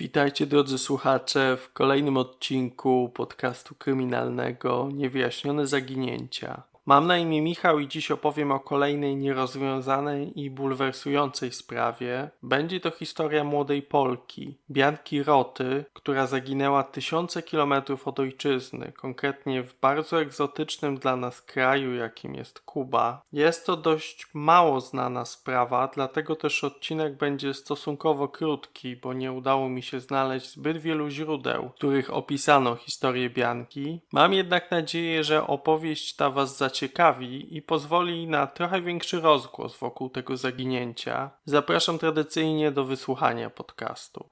Witajcie drodzy słuchacze w kolejnym odcinku podcastu kryminalnego Niewyjaśnione Zaginięcia. Mam na imię Michał i dziś opowiem o kolejnej nierozwiązanej i bulwersującej sprawie. Będzie to historia młodej Polki, Bianki Roty, która zaginęła tysiące kilometrów od ojczyzny, konkretnie w bardzo egzotycznym dla nas kraju, jakim jest Kuba. Jest to dość mało znana sprawa, dlatego też odcinek będzie stosunkowo krótki, bo nie udało mi się znaleźć zbyt wielu źródeł, w których opisano historię Bianki. Mam jednak nadzieję, że opowieść ta Was zaciekawi zaciekawi i pozwoli na trochę większy rozgłos wokół tego zaginięcia, zapraszam tradycyjnie do wysłuchania podcastu.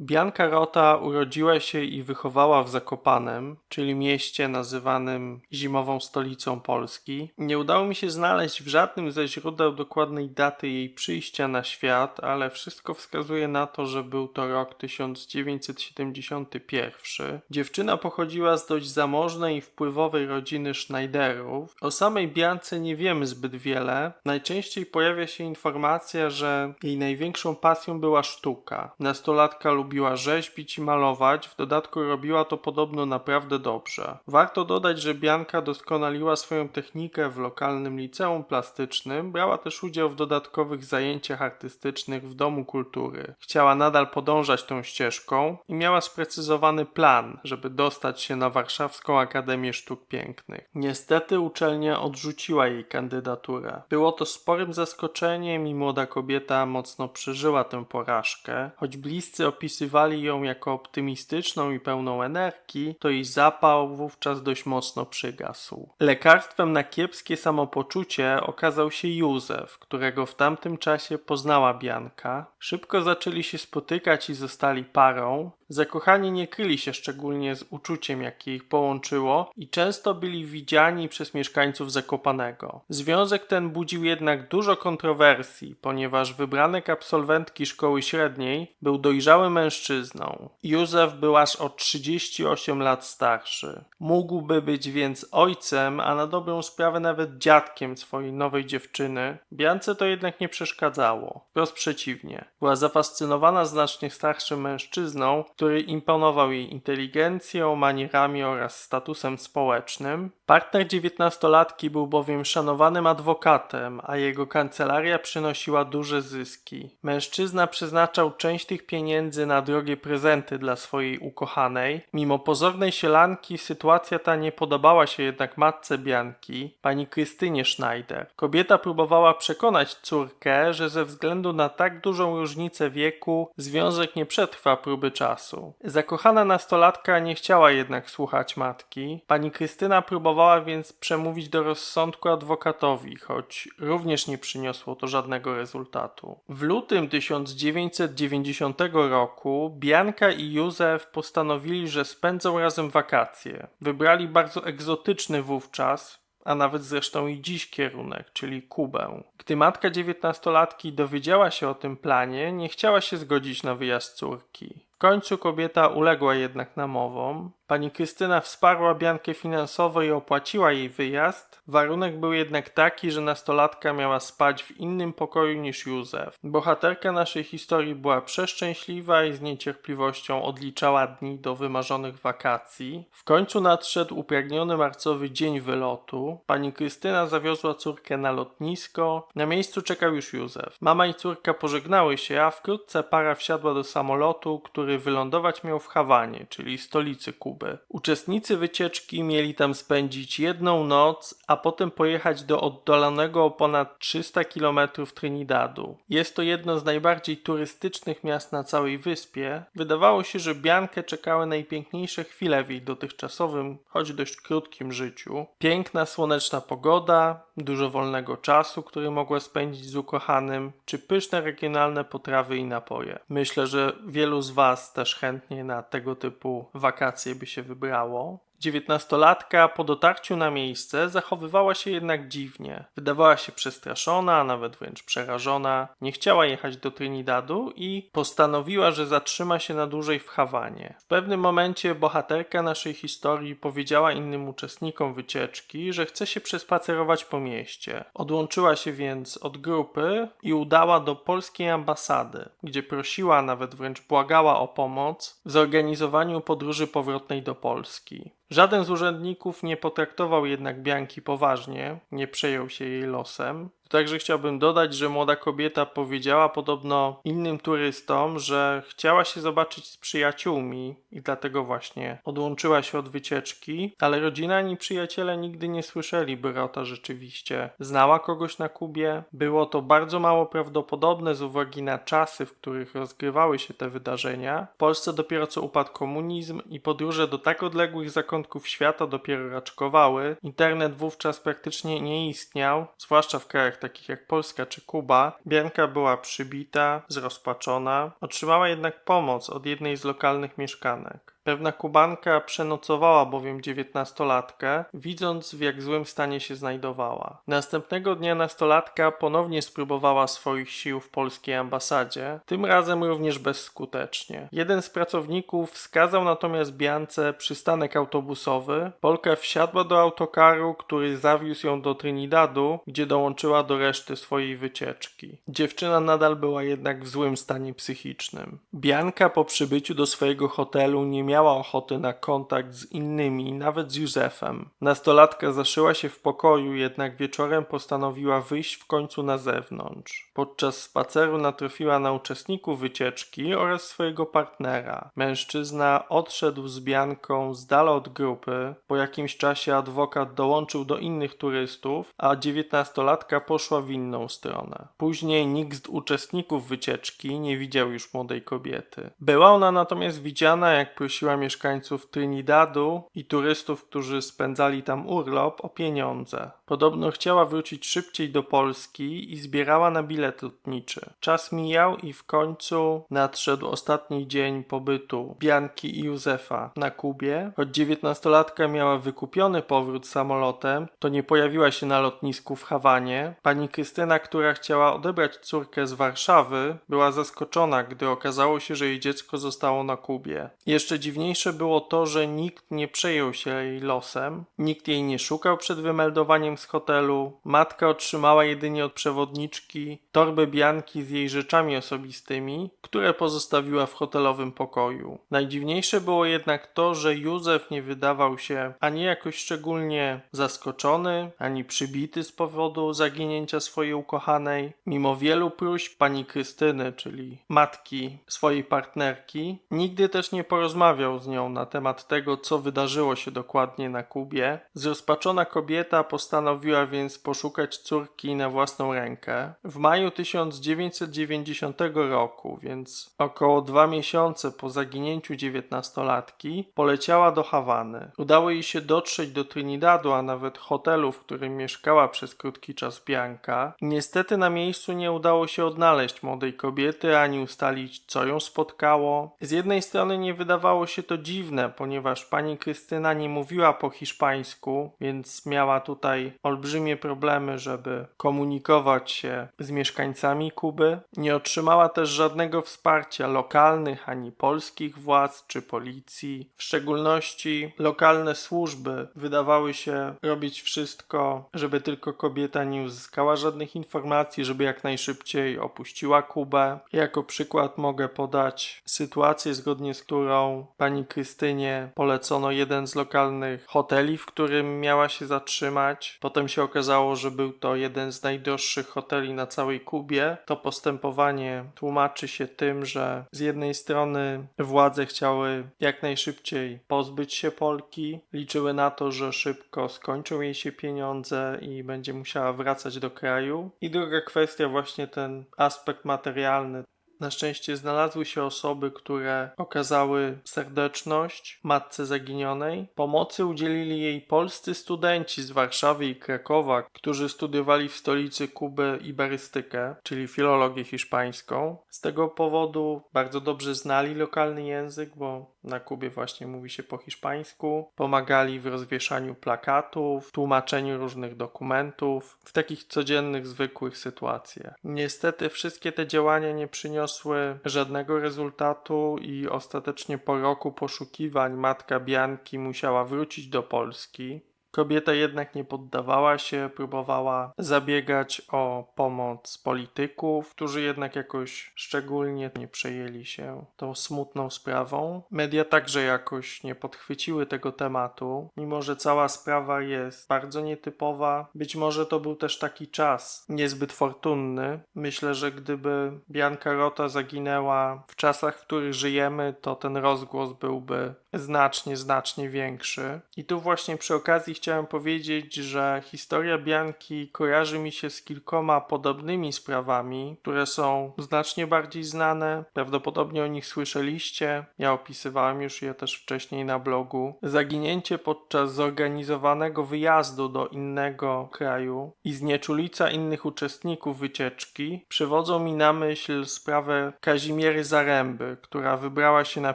Bianka Rota urodziła się i wychowała w Zakopanem, czyli mieście nazywanym zimową stolicą Polski. Nie udało mi się znaleźć w żadnym ze źródeł dokładnej daty jej przyjścia na świat, ale wszystko wskazuje na to, że był to rok 1971. Dziewczyna pochodziła z dość zamożnej i wpływowej rodziny Schneiderów. O samej Biance nie wiemy zbyt wiele. Najczęściej pojawia się informacja, że jej największą pasją była sztuka. Nastolatka lub lubiła rzeźbić i malować, w dodatku robiła to podobno naprawdę dobrze. Warto dodać, że Bianka doskonaliła swoją technikę w lokalnym liceum plastycznym, brała też udział w dodatkowych zajęciach artystycznych w Domu Kultury. Chciała nadal podążać tą ścieżką i miała sprecyzowany plan, żeby dostać się na Warszawską Akademię Sztuk Pięknych. Niestety uczelnia odrzuciła jej kandydaturę. Było to sporym zaskoczeniem i młoda kobieta mocno przeżyła tę porażkę, choć bliscy opisują opisywali ją jako optymistyczną i pełną energii, to jej zapał wówczas dość mocno przygasł. Lekarstwem na kiepskie samopoczucie okazał się Józef, którego w tamtym czasie poznała Bianka. Szybko zaczęli się spotykać i zostali parą, Zakochani nie kryli się szczególnie z uczuciem, jakie ich połączyło i często byli widziani przez mieszkańców Zakopanego. Związek ten budził jednak dużo kontrowersji, ponieważ wybranek absolwentki szkoły średniej był dojrzałym mężczyzną. Józef był aż o 38 lat starszy. Mógłby być więc ojcem, a na dobrą sprawę nawet dziadkiem swojej nowej dziewczyny. Biance to jednak nie przeszkadzało. Wprost przeciwnie. Była zafascynowana znacznie starszym mężczyzną, który imponował jej inteligencją, manierami oraz statusem społecznym. Partner dziewiętnastolatki był bowiem szanowanym adwokatem, a jego kancelaria przynosiła duże zyski. Mężczyzna przeznaczał część tych pieniędzy na drogie prezenty dla swojej ukochanej. Mimo pozornej sielanki sytuacja ta nie podobała się jednak matce Bianki, pani Krystynie Schneider. Kobieta próbowała przekonać córkę, że ze względu na tak dużą różnicę wieku związek nie przetrwa próby czasu czasu. Zakochana nastolatka nie chciała jednak słuchać matki. Pani Krystyna próbowała więc przemówić do rozsądku adwokatowi, choć również nie przyniosło to żadnego rezultatu. W lutym 1990 roku Bianka i Józef postanowili, że spędzą razem wakacje. Wybrali bardzo egzotyczny wówczas, a nawet zresztą i dziś kierunek, czyli Kubę. Gdy matka dziewiętnastolatki dowiedziała się o tym planie, nie chciała się zgodzić na wyjazd córki. Końcu kobieta uległa jednak namowom. Pani Krystyna wsparła Biankę finansowo i opłaciła jej wyjazd. Warunek był jednak taki, że nastolatka miała spać w innym pokoju niż Józef. Bohaterka naszej historii była przeszczęśliwa i z niecierpliwością odliczała dni do wymarzonych wakacji. W końcu nadszedł upragniony marcowy dzień wylotu. Pani Krystyna zawiozła córkę na lotnisko. Na miejscu czekał już Józef. Mama i córka pożegnały się, a wkrótce para wsiadła do samolotu, który wylądować miał w Hawanie, czyli stolicy Kuby. Uczestnicy wycieczki mieli tam spędzić jedną noc, a potem pojechać do oddalonego o ponad 300 km Trinidadu. Jest to jedno z najbardziej turystycznych miast na całej wyspie. Wydawało się, że Biankę czekały najpiękniejsze chwile w jej dotychczasowym, choć dość krótkim życiu. Piękna, słoneczna pogoda, dużo wolnego czasu, który mogła spędzić z ukochanym, czy pyszne regionalne potrawy i napoje. Myślę, że wielu z Was też chętnie na tego typu wakacje by się wybrało. Dziewiętnastolatka po dotarciu na miejsce zachowywała się jednak dziwnie. Wydawała się przestraszona, a nawet wręcz przerażona. Nie chciała jechać do Trinidadu i postanowiła, że zatrzyma się na dłużej w Hawanie. W pewnym momencie bohaterka naszej historii powiedziała innym uczestnikom wycieczki, że chce się przespacerować po mieście. Odłączyła się więc od grupy i udała do polskiej ambasady, gdzie prosiła, nawet wręcz błagała o pomoc w zorganizowaniu podróży powrotnej do Polski. Żaden z urzędników nie potraktował jednak Bianki poważnie, nie przejął się jej losem. Także chciałbym dodać, że młoda kobieta powiedziała podobno innym turystom, że chciała się zobaczyć z przyjaciółmi i dlatego właśnie odłączyła się od wycieczki, ale rodzina ani przyjaciele nigdy nie słyszeli, by Rota rzeczywiście znała kogoś na Kubie. Było to bardzo mało prawdopodobne z uwagi na czasy, w których rozgrywały się te wydarzenia. W Polsce dopiero co upadł komunizm i podróże do tak odległych zakątków świata dopiero raczkowały. Internet wówczas praktycznie nie istniał, zwłaszcza w krajach takich jak Polska czy Kuba, Bianka była przybita, zrozpaczona, otrzymała jednak pomoc od jednej z lokalnych mieszkanek. Pewna Kubanka przenocowała bowiem dziewiętnastolatkę, widząc w jak złym stanie się znajdowała. Następnego dnia nastolatka ponownie spróbowała swoich sił w polskiej ambasadzie, tym razem również bezskutecznie. Jeden z pracowników wskazał natomiast Biance przystanek autobusowy. Polka wsiadła do autokaru, który zawiózł ją do Trinidadu, gdzie dołączyła do reszty swojej wycieczki. Dziewczyna nadal była jednak w złym stanie psychicznym. Bianka po przybyciu do swojego hotelu nie miała miała ochoty na kontakt z innymi, nawet z Józefem. Nastolatka zaszyła się w pokoju, jednak wieczorem postanowiła wyjść w końcu na zewnątrz. Podczas spaceru natrafiła na uczestników wycieczki oraz swojego partnera. Mężczyzna odszedł z Bianką z dala od grupy. Po jakimś czasie adwokat dołączył do innych turystów, a dziewiętnastolatka poszła w inną stronę. Później nikt z uczestników wycieczki nie widział już młodej kobiety. Była ona natomiast widziana, jak prosiła mieszkańców Trinidadu i turystów, którzy spędzali tam urlop, o pieniądze. Podobno chciała wrócić szybciej do Polski i zbierała na bilet lotniczy. Czas mijał i w końcu nadszedł ostatni dzień pobytu Bianki i Józefa na Kubie. Choć dziewiętnastolatka miała wykupiony powrót samolotem, to nie pojawiła się na lotnisku w Hawanie. Pani Krystyna, która chciała odebrać córkę z Warszawy, była zaskoczona, gdy okazało się, że jej dziecko zostało na Kubie. Jeszcze dziwniejsze było to, że nikt nie przejął się jej losem, nikt jej nie szukał przed wymeldowaniem z hotelu. Matka otrzymała jedynie od przewodniczki torbę Bianki z jej rzeczami osobistymi, które pozostawiła w hotelowym pokoju. Najdziwniejsze było jednak to, że Józef nie wydawał się ani jakoś szczególnie zaskoczony, ani przybity z powodu zaginięcia swojej ukochanej. Mimo wielu próśb pani Krystyny, czyli matki swojej partnerki, nigdy też nie porozmawiał z nią na temat tego, co wydarzyło się dokładnie na Kubie. Zrozpaczona kobieta postanowiła więc poszukać córki na własną rękę. W maju 1990 roku, więc około dwa miesiące po zaginięciu dziewiętnastolatki poleciała do Hawany. Udało jej się dotrzeć do Trinidadu, a nawet hotelu, w którym mieszkała przez krótki czas Bianka. Niestety na miejscu nie udało się odnaleźć młodej kobiety, ani ustalić, co ją spotkało. Z jednej strony nie wydawało się to dziwne, ponieważ pani Krystyna nie mówiła po hiszpańsku, więc miała tutaj olbrzymie problemy, żeby komunikować się z mieszkańcami Kuby. Nie otrzymała też żadnego wsparcia lokalnych ani polskich władz czy policji. W szczególności lokalne służby wydawały się robić wszystko, żeby tylko kobieta nie uzyskała żadnych informacji, żeby jak najszybciej opuściła Kubę. Jako przykład mogę podać sytuację, zgodnie z którą pani Krystynie polecono jeden z lokalnych hoteli, w którym miała się zatrzymać. Potem się okazało, że był to jeden z najdroższych hoteli na całej Kubie. To postępowanie tłumaczy się tym, że z jednej strony władze chciały jak najszybciej pozbyć się Polki, liczyły na to, że szybko skończą jej się pieniądze i będzie musiała wracać do kraju. I druga kwestia, właśnie ten aspekt materialny. Na szczęście znalazły się osoby, które okazały serdeczność matce zaginionej. Pomocy udzielili jej polscy studenci z Warszawy i Krakowa, którzy studiowali w stolicy Kuby iberystykę, czyli filologię hiszpańską. Z tego powodu bardzo dobrze znali lokalny język, bo Na Kubie właśnie mówi się po hiszpańsku. Pomagali w rozwieszaniu plakatów, tłumaczeniu różnych dokumentów, w takich codziennych, zwykłych sytuacjach. Niestety wszystkie te działania nie przyniosły żadnego rezultatu i ostatecznie po roku poszukiwań matka Bianki musiała wrócić do Polski. Kobieta jednak nie poddawała się, próbowała zabiegać o pomoc polityków, którzy jednak jakoś szczególnie nie przejęli się tą smutną sprawą. Media także jakoś nie podchwyciły tego tematu, mimo że cała sprawa jest bardzo nietypowa. Być może to był też taki czas niezbyt fortunny. Myślę, że gdyby Bianka Rota zaginęła w czasach, w których żyjemy, to ten rozgłos byłby znacznie, znacznie większy. I tu właśnie przy okazji chciałem powiedzieć, że historia Bianki kojarzy mi się z kilkoma podobnymi sprawami, które są znacznie bardziej znane. Prawdopodobnie o nich słyszeliście. Ja opisywałem już je też wcześniej na blogu. Zaginięcie podczas zorganizowanego wyjazdu do innego kraju i znieczulica innych uczestników wycieczki przywodzą mi na myśl sprawę Kazimiery Zaręby, która wybrała się na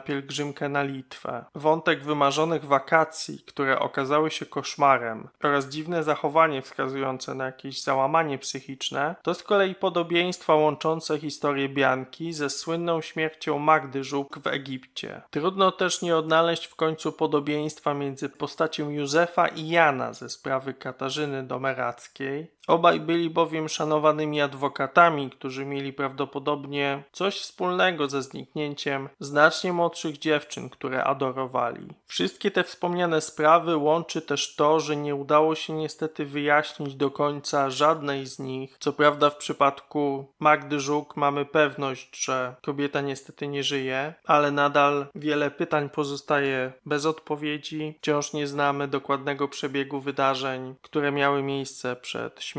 pielgrzymkę na Litwę. Wątek wymarzonych wakacji, które okazały się koszmarem oraz dziwne zachowanie wskazujące na jakieś załamanie psychiczne, to z kolei podobieństwa łączące historię Bianki ze słynną śmiercią Magdy Żuk w Egipcie. Trudno też nie odnaleźć w końcu podobieństwa między postacią Józefa i Jana ze sprawy Katarzyny Domerackiej. Obaj byli bowiem szanowanymi adwokatami, którzy mieli prawdopodobnie coś wspólnego ze zniknięciem znacznie młodszych dziewczyn, które adorowali. Wszystkie te wspomniane sprawy łączy też to, że nie udało się niestety wyjaśnić do końca żadnej z nich. Co prawda w przypadku Magdy Żuk mamy pewność, że kobieta niestety nie żyje, ale nadal wiele pytań pozostaje bez odpowiedzi. Wciąż nie znamy dokładnego przebiegu wydarzeń, które miały miejsce przed śmiercią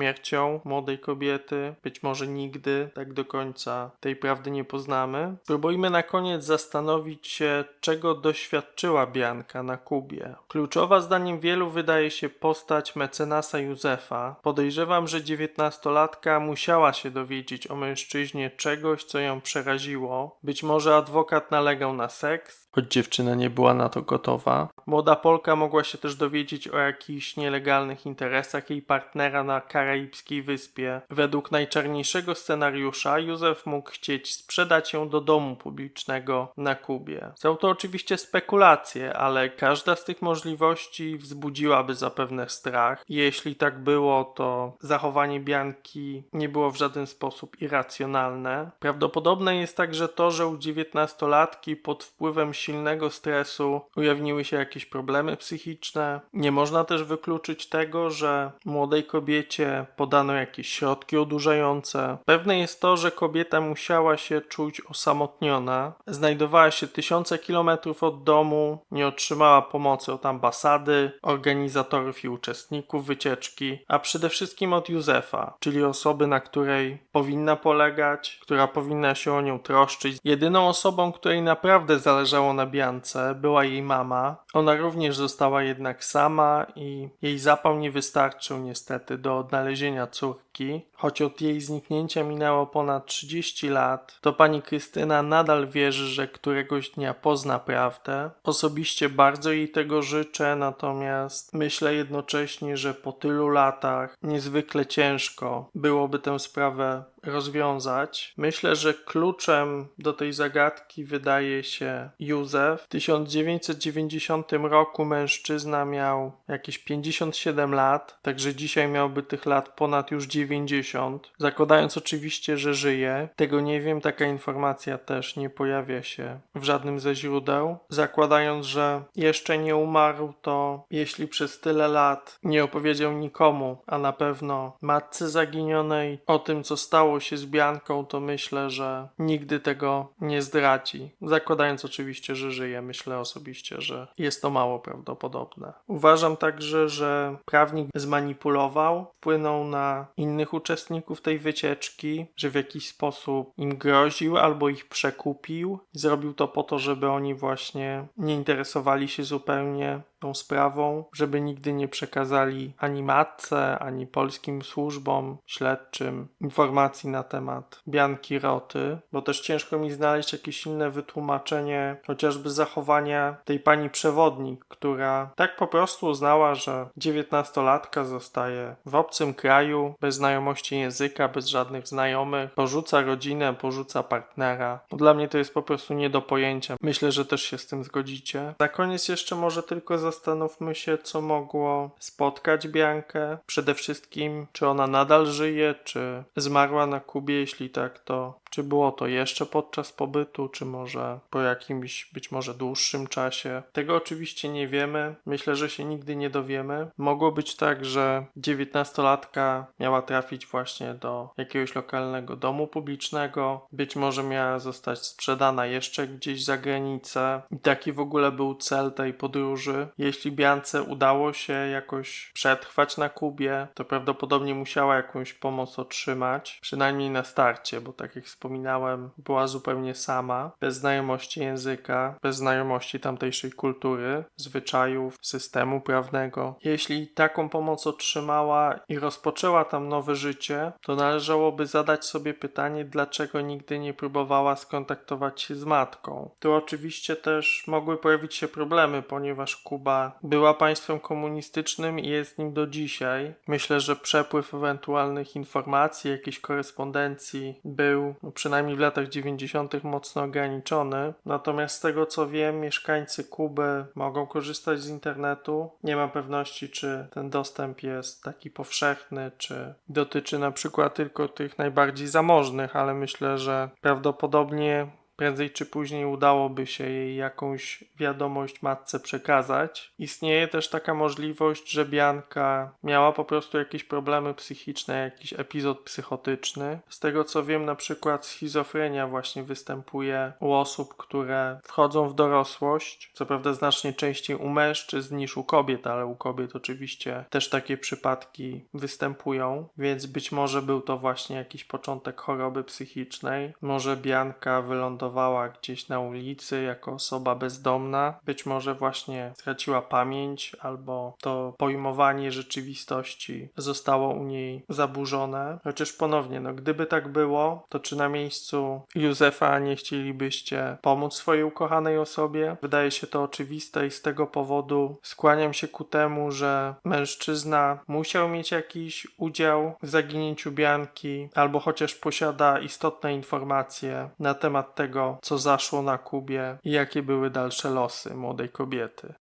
młodej kobiety. Być może nigdy tak do końca tej prawdy nie poznamy. Spróbujmy na koniec zastanowić się, czego doświadczyła Bianka na Kubie. Kluczowa zdaniem wielu wydaje się postać mecenasa Józefa. Podejrzewam, że dziewiętnastolatka musiała się dowiedzieć o mężczyźnie czegoś, co ją przeraziło. Być może adwokat nalegał na seks, choć dziewczyna nie była na to gotowa. Młoda Polka mogła się też dowiedzieć o jakichś nielegalnych interesach jej partnera na karaibskiej wyspie. Według najczarniejszego scenariusza Józef mógł chcieć sprzedać ją do domu publicznego na Kubie. Są to oczywiście spekulacje, ale każda z tych możliwości wzbudziłaby zapewne strach. Jeśli tak było, to zachowanie Bianki nie było w żaden sposób irracjonalne. Prawdopodobne jest także to, że u dziewiętnastolatki pod wpływem silnego stresu ujawniły się jakieś problemy psychiczne. Nie można też wykluczyć tego, że młodej kobiecie podano jakieś środki odurzające. Pewne jest to, że kobieta musiała się czuć osamotniona. Znajdowała się tysiące kilometrów od domu, nie otrzymała pomocy od ambasady, organizatorów i uczestników wycieczki, a przede wszystkim od Józefa, czyli osoby, na której powinna polegać, która powinna się o nią troszczyć. Jedyną osobą, której naprawdę zależało na Biance, była jej mama. Ona również została jednak sama i jej zapał nie wystarczył niestety do odnalezienia córki. Choć od jej zniknięcia minęło ponad 30 lat, to pani Krystyna nadal wierzy, że któregoś dnia pozna prawdę. Osobiście bardzo jej tego życzę, natomiast myślę jednocześnie, że po tylu latach niezwykle ciężko byłoby tę sprawę rozwiązać. Myślę, że kluczem do tej zagadki wydaje się Józef. W 1990 roku mężczyzna miał jakieś 57 lat, także dzisiaj miałby tych lat ponad już 90. Zakładając oczywiście, że żyje, tego nie wiem, taka informacja też nie pojawia się w żadnym ze źródeł. Zakładając, że jeszcze nie umarł, to jeśli przez tyle lat nie opowiedział nikomu, a na pewno matce zaginionej o tym, co stało się z Bianką, to myślę, że nigdy tego nie zdradzi. Zakładając oczywiście, że żyje, myślę osobiście, że jest to mało prawdopodobne. Uważam także, że prawnik zmanipulował, wpłynął na innych uczestników tej wycieczki, że w jakiś sposób im groził albo ich przekupił. Zrobił to po to, żeby oni właśnie nie interesowali się zupełnie tą sprawą, żeby nigdy nie przekazali ani matce, ani polskim służbom śledczym informacji informacji na temat Bianki Roty, bo też ciężko mi znaleźć jakieś inne wytłumaczenie chociażby zachowania tej pani przewodnik, która tak po prostu uznała, że dziewiętnastolatka zostaje w obcym kraju, bez znajomości języka, bez żadnych znajomych, porzuca rodzinę, porzuca partnera. No dla mnie to jest po prostu nie do pojęcia. Myślę, że też się z tym zgodzicie. Na koniec jeszcze może tylko zastanówmy się, co mogło spotkać Biankę. Przede wszystkim, czy ona nadal żyje, czy zmarła na Kubie, jeśli tak, to czy było to jeszcze podczas pobytu, czy może po jakimś być może dłuższym czasie? Tego oczywiście nie wiemy. Myślę, że się nigdy nie dowiemy. Mogło być tak, że dziewiętnastolatka miała trafić właśnie do jakiegoś lokalnego domu publicznego. Być może miała zostać sprzedana jeszcze gdzieś za granicę. I taki w ogóle był cel tej podróży. Jeśli Biance udało się jakoś przetrwać na Kubie, to prawdopodobnie musiała jakąś pomoc otrzymać, przynajmniej na starcie, bo tak jak wspominałem, była zupełnie sama, bez znajomości języka, bez znajomości tamtejszej kultury, zwyczajów, systemu prawnego. Jeśli taką pomoc otrzymała i rozpoczęła tam nowe życie, to należałoby zadać sobie pytanie, dlaczego nigdy nie próbowała skontaktować się z matką. Tu oczywiście też mogły pojawić się problemy, ponieważ Kuba była państwem komunistycznym i jest nim do dzisiaj. Myślę, że przepływ ewentualnych informacji, jakiejś korespondencji był przynajmniej w latach 90. mocno ograniczony. Natomiast z tego co wiem, mieszkańcy Kuby mogą korzystać z internetu. Nie mam pewności, czy ten dostęp jest taki powszechny, czy dotyczy na przykład tylko tych najbardziej zamożnych, ale myślę, że prawdopodobnie prędzej czy później udałoby się jej jakąś wiadomość matce przekazać. Istnieje też taka możliwość, że Bianka miała po prostu jakieś problemy psychiczne, jakiś epizod psychotyczny. Z tego co wiem, na przykład schizofrenia właśnie występuje u osób, które wchodzą w dorosłość. Co prawda znacznie częściej u mężczyzn niż u kobiet, ale u kobiet oczywiście też takie przypadki występują, więc być może był to właśnie jakiś początek choroby psychicznej. Może Bianka wylądowała wylądowała gdzieś na ulicy jako osoba bezdomna, być może właśnie straciła pamięć albo to pojmowanie rzeczywistości zostało u niej zaburzone. Chociaż ponownie, no gdyby tak było, to czy na miejscu Józefa nie chcielibyście pomóc swojej ukochanej osobie? Wydaje się to oczywiste i z tego powodu skłaniam się ku temu, że mężczyzna musiał mieć jakiś udział w zaginięciu Bianki albo chociaż posiada istotne informacje na temat tego, tego, co zaszło na Kubie i jakie były dalsze losy młodej kobiety.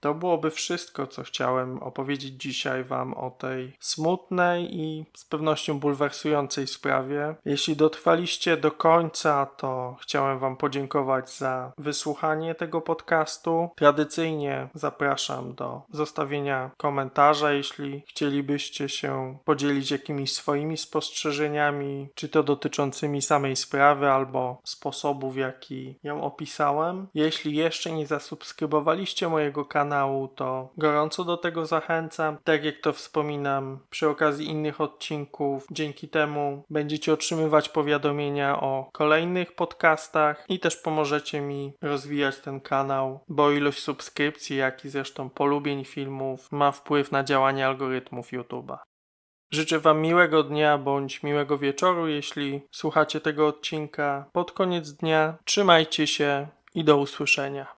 To byłoby wszystko, co chciałem opowiedzieć dzisiaj Wam o tej smutnej i z pewnością bulwersującej sprawie. Jeśli dotrwaliście do końca, to chciałem Wam podziękować za wysłuchanie tego podcastu. Tradycyjnie zapraszam do zostawienia komentarza, jeśli chcielibyście się podzielić jakimiś swoimi spostrzeżeniami, czy to dotyczącymi samej sprawy, albo sposobu, w jaki ją opisałem. Jeśli jeszcze nie zasubskrybowaliście mojego kanału, kanału, to gorąco do tego zachęcam. Tak jak to wspominam przy okazji innych odcinków, dzięki temu będziecie otrzymywać powiadomienia o kolejnych podcastach i też pomożecie mi rozwijać ten kanał, bo ilość subskrypcji, jak i zresztą polubień filmów ma wpływ na działanie algorytmów YouTube'a. Życzę Wam miłego dnia bądź miłego wieczoru, jeśli słuchacie tego odcinka pod koniec dnia. Trzymajcie się i do usłyszenia.